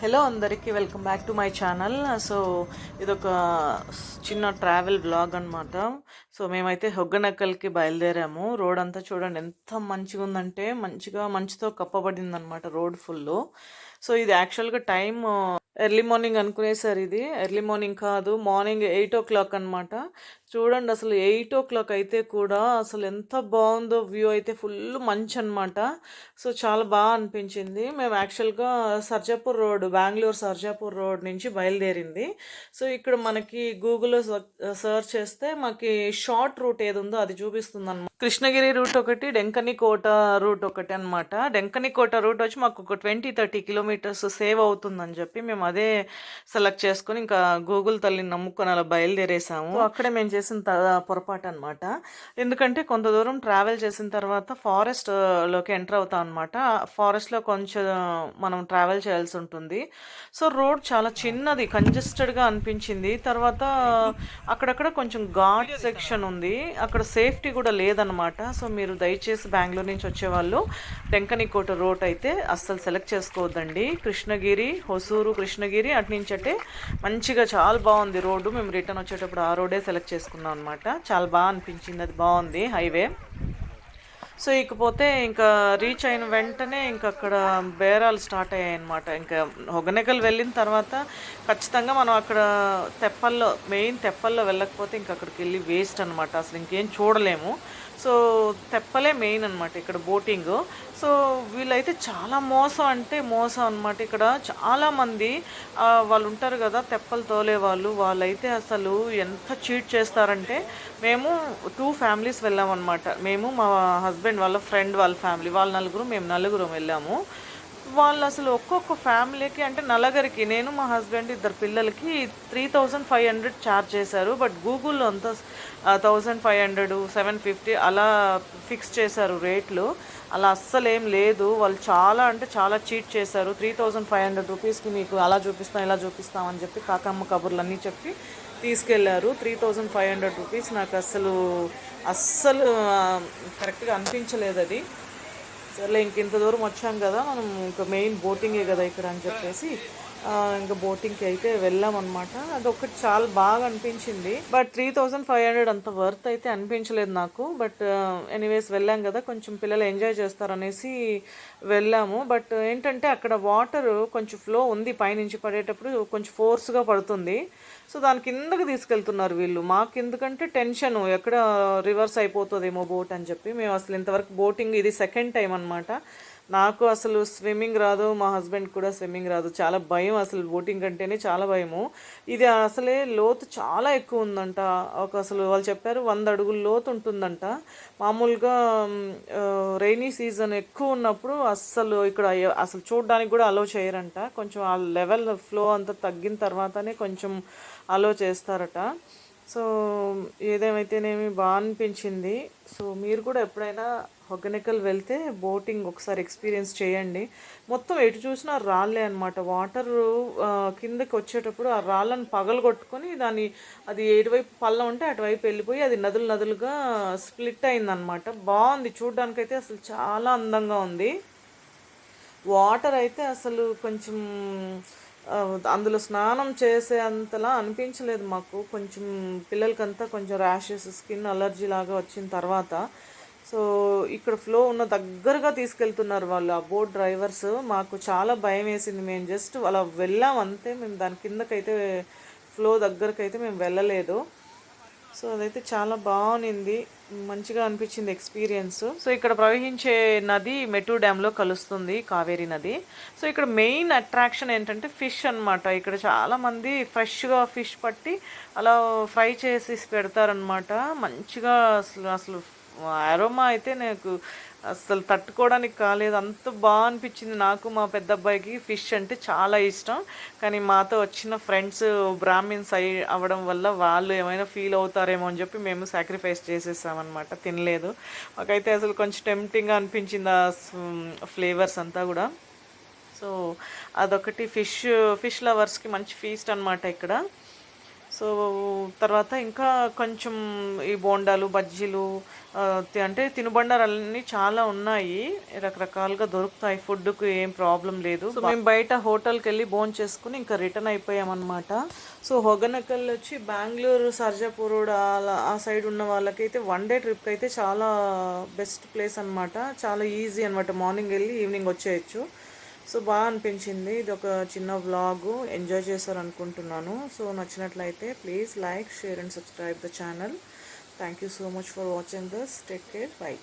Hello అందరికీ welcome back to my channel so ఇదొక చిన్న ట్రావెల్ బ్లాగ్ అనమాట సో మేమైతే హొగ్గనక్కల్కి బయలుదేరాము. రోడ్ అంతా చూడండి ఎంత మంచిగా ఉందంటే మంచిగా మంచుతో కప్పబడింది అనమాట రోడ్ ఫుల్ సో ఇది యాక్చువల్గా టైం ఎర్లీ మార్నింగ్ అనుకునేసారు ఇది ఎర్లీ మార్నింగ్ కాదు మార్నింగ్ ఎయిట్ ఓ క్లాక్ అనమాట చూడండి అసలు ఎయిట్ ఓ క్లాక్ అయితే కూడా అసలు ఎంత బాగుందో వ్యూ అయితే ఫుల్ మంచి అనమాట సో చాలా బాగా అనిపించింది. మేము యాక్చువల్గా సర్జాపూర్ రోడ్ బెంగళూరు సర్జాపూర్ రోడ్ నుంచి బయలుదేరింది. సో ఇక్కడ మనకి గూగుల్లో సర్చ్ చేస్తే మాకి షార్ట్ రూట్ ఏది ఉందో అది చూపిస్తుంది అనమాట కృష్ణగిరి రూట్ ఒకటి డెంకని కోట రూట్ ఒకటి అనమాట డెంకని కోట రూట్ వచ్చి మాకు ఒక ట్వంటీ థర్టీ కిలోమీటర్స్ సేవ్ అవుతుందని చెప్పి మేము అదే సెలెక్ట్ చేసుకొని ఇంకా గూగుల్ తల్లిని నమ్ముకొని అలా బయలుదేరేసాము. అక్కడే మేము చేసిన పొరపాటు అనమాట ఎందుకంటే కొంత దూరం ట్రావెల్ చేసిన తర్వాత ఫారెస్ట్లోకి ఎంటర్ అవుతాం అనమాట ఫారెస్ట్లో కొంచెం మనం ట్రావెల్ చేయాల్సి ఉంటుంది. సో రోడ్ చాలా చిన్నది కంజెస్టెడ్గా అనిపించింది. తర్వాత అక్కడక్కడ కొంచెం ఘాట్ సెక్షన్ ఉంది. అక్కడ సేఫ్టీ కూడా లేదనమాట సో మీరు దయచేసి బెంగళూరు నుంచి వచ్చేవాళ్ళు టెంకనికోట రోడ్ అయితే అస్సలు సెలెక్ట్ చేసుకోవద్దండి. కృష్ణగిరి హొసూరు కృష్ణగిరి అటు నుంచి అంటే మంచిగా చాలా బాగుంది రోడ్డు. మేము రిటర్న్ వచ్చేటప్పుడు ఆ రోడే సెలెక్ట్ చేసుకున్నాం అనమాట చాలా బాగా అనిపించింది. అది బాగుంది హైవే. సో ఇకపోతే ఇంకా రీచ్ అయిన వెంటనే ఇంకా అక్కడ బేరాలు స్టార్ట్ అయ్యాయి అనమాట ఇంకా హొగనెకల్ వెళ్ళిన తర్వాత ఖచ్చితంగా మనం అక్కడ తెప్పల్లో మెయిన్ తెప్పల్లో వెళ్ళకపోతే ఇంకా అక్కడికి వెళ్ళి వేస్ట్ అనమాట అసలు ఇంకేం చూడలేము. సో తెప్పలే మెయిన్ అనమాట ఇక్కడ బోటింగ్ సో వీళ్ళైతే చాలా మోసం అంటే మోసం అనమాట ఇక్కడ. చాలామంది వాళ్ళు ఉంటారు కదా తెప్పలు తోలే వాళ్ళు. వాళ్ళైతే అసలు ఎంత చీట్ చేస్తారంటే మేము టూ ఫ్యామిలీస్ వెళ్ళామన్నమాట. మేము మా హస్బెండ్ వాళ్ళ ఫ్రెండ్ వాళ్ళ ఫ్యామిలీ వాళ్ళ నలుగురు మేము నలుగురం వెళ్ళాము. వాళ్ళు అసలు ఒక్కొక్క ఫ్యామిలీకి అంటే నలగరికి నేను మా హస్బెండ్ ఇద్దరు పిల్లలకి three thousand five hundred charge చేశారు. బట్ గూగుల్లో అంతా thousand five hundred seven fifty అలా ఫిక్స్ చేశారు రేట్లు. అలా అస్సలు ఏం లేదు. వాళ్ళు చాలా అంటే చాలా చీట్ చేశారు. త్రీ థౌజండ్ ఫైవ్ హండ్రెడ్ రూపీస్కి మీకు అలా చూపిస్తాం ఇలా చూపిస్తాం అని చెప్పి కాకమ్మ కబుర్లు అన్నీ చెప్పి తీసుకెళ్ళారు. Three thousand five hundred rupees నాకు అస్సలు అస్సలు కరెక్ట్గా అనిపించలేదు అది సర్లే ఇంక ఇంత దూరం వచ్చాం కదా మనం ఇంకా మెయిన్ బోటింగే కదా ఇక్కడ అని చెప్పేసి ఇంకా బోటింగ్కి అయితే వెళ్ళామన్నమాట. అదొకటి చాలా బాగా అనిపించింది. But three thousand five hundred అంత వర్త్ అయితే అనిపించలేదు నాకు. బట్ ఎనీవేస్ వెళ్ళాం కదా కొంచెం పిల్లలు ఎంజాయ్ చేస్తారనేసి వెళ్ళాము. బట్ ఏంటంటే అక్కడ వాటర్ కొంచెం ఫ్లో ఉంది పైనుంచి పడేటప్పుడు కొంచెం ఫోర్స్గా పడుతుంది. సో దాని కిందకి తీసుకెళ్తున్నారు వీళ్ళు. మాకు ఎందుకంటే టెన్షన్ ఎక్కడ రివర్స్ అయిపోతుందేమో బోట్ అని చెప్పి. మేము అసలు ఇంతవరకు బోటింగ్ ఇది సెకండ్ టైం అనమాట నాకు అసలు స్విమ్మింగ్ రాదు మా హస్బెండ్ కూడా స్విమ్మింగ్ రాదు. చాలా భయం అసలు బోటింగ్ అంటేనే చాలా భయము. ఇది అసలే లోతు చాలా ఎక్కువ ఉందంట. ఒక అసలు వాళ్ళు చెప్పారు వంద అడుగుల లోతు ఉంటుందంట. మామూలుగా రైనీ సీజన్ ఎక్కువ ఉన్నప్పుడు అస్సలు ఇక్కడ అసలు చూడడానికి కూడా అలో చేయరంట. కొంచెం ఆ లెవెల్ ఫ్లో అంతా తగ్గిన తర్వాతనే కొంచెం అలో చేస్తారట. సో ఏదేమైతేనేమి బాగా అనిపించింది సో మీరు కూడా ఎప్పుడైనా హొగనెకల్ వెళ్తే బోటింగ్ ఒకసారి ఎక్స్పీరియన్స్ చేయండి. మొత్తం ఎటు చూసినా రాళ్ళే అనమాట వాటర్ కిందకి వచ్చేటప్పుడు ఆ రాళ్ళను పగలగొట్టుకొని దాన్ని అది ఎటువైపు పళ్ళ ఉంటే అటువైపు వెళ్ళిపోయి అది నదులు నదులుగా స్ప్లిట్ అయిందనమాట బాగుంది. చూడ్డానికైతే అసలు చాలా అందంగా ఉంది. వాటర్ అయితే అసలు కొంచెం అందులో స్నానం చేసే అంతలా అనిపించలేదు మాకు. కొంచెం పిల్లలకంతా కొంచెం ర్యాషెస్ స్కిన్ అలర్జీ లాగా వచ్చిన తర్వాత. సో ఇక్కడ ఫ్లో ఉన్న దగ్గరగా తీసుకెళ్తున్నారు వాళ్ళు ఆ బోట్ డ్రైవర్స్ మాకు చాలా భయం వేసింది. మేము జస్ట్ అలా వెళ్ళాం అంతే. మేము దాని కిందకైతే ఫ్లో దగ్గరకైతే మేము వెళ్ళలేదు. సో అదైతే చాలా బాగుంది. మంచిగా అనిపించింది ఎక్స్పీరియన్స్. సో ఇక్కడ ప్రవహించే నది మెటూర్ డ్యామ్లో కలుస్తుంది కావేరీ నది. సో ఇక్కడ మెయిన్ అట్రాక్షన్ ఏంటంటే ఫిష్ అన్నమాట. ఇక్కడ చాలామంది ఫ్రెష్గా ఫిష్ పట్టి అలా ఫ్రై చేసి పెడతారనమాట మంచిగా అసలు అసలు అరోమా అయితే నాకు అసలు తట్టుకోవడానికి కాలేదు. అంత బాగా అనిపించింది నాకు మా పెద్ద అబ్బాయికి. ఫిష్ అంటే చాలా ఇష్టం. కానీ మాతో వచ్చిన ఫ్రెండ్స్ బ్రాహ్మిన్స్ అయి అవ్వడం వల్ల వాళ్ళు ఏమైనా ఫీల్ అవుతారేమో అని చెప్పి మేము సాక్రిఫైస్ చేసేసామన్నమాట. తినలేదు. మాకైతే అసలు కొంచెం టెంప్టింగ్గా అనిపించింది ఆ ఫ్లేవర్స్ అంతా కూడా. సో అదొకటి ఫిష్ ఫిష్ లవర్స్కి మంచి ఫీస్ట్ అన్నమాట ఇక్కడ. సో తర్వాత ఇంకా కొంచెం ఈ బోండాలు బజ్జీలు అంటే తినుబండారాలన్నీ చాలా ఉన్నాయి. రకరకాలుగా దొరుకుతాయి. ఫుడ్కి ఏం ప్రాబ్లం లేదు. సో మేము బయట హోటల్కి వెళ్ళి భోజనం చేసుకుని ఇంకా రిటర్న్ అయిపోయామన్నమాట. సో హొగనకల్ వచ్చి బెంగళూరు సర్జాపూర్ ఆ సైడ్ ఉన్న వాళ్ళకైతే వన్ డే ట్రిప్ అయితే చాలా బెస్ట్ ప్లేస్ అన్నమాట. చాలా ఈజీ అన్నమాట మార్నింగ్ వెళ్ళి ఈవినింగ్ వచ్చేయచ్చు. సో బాగా అనిపించింది. ఇది ఒక చిన్న వ్లాగ్. ఎంజాయ్ చేశారు అనుకుంటున్నాను సో నచ్చినట్లయితే please like share and subscribe the channel. Thank you so much for watching this. Take care. Bye.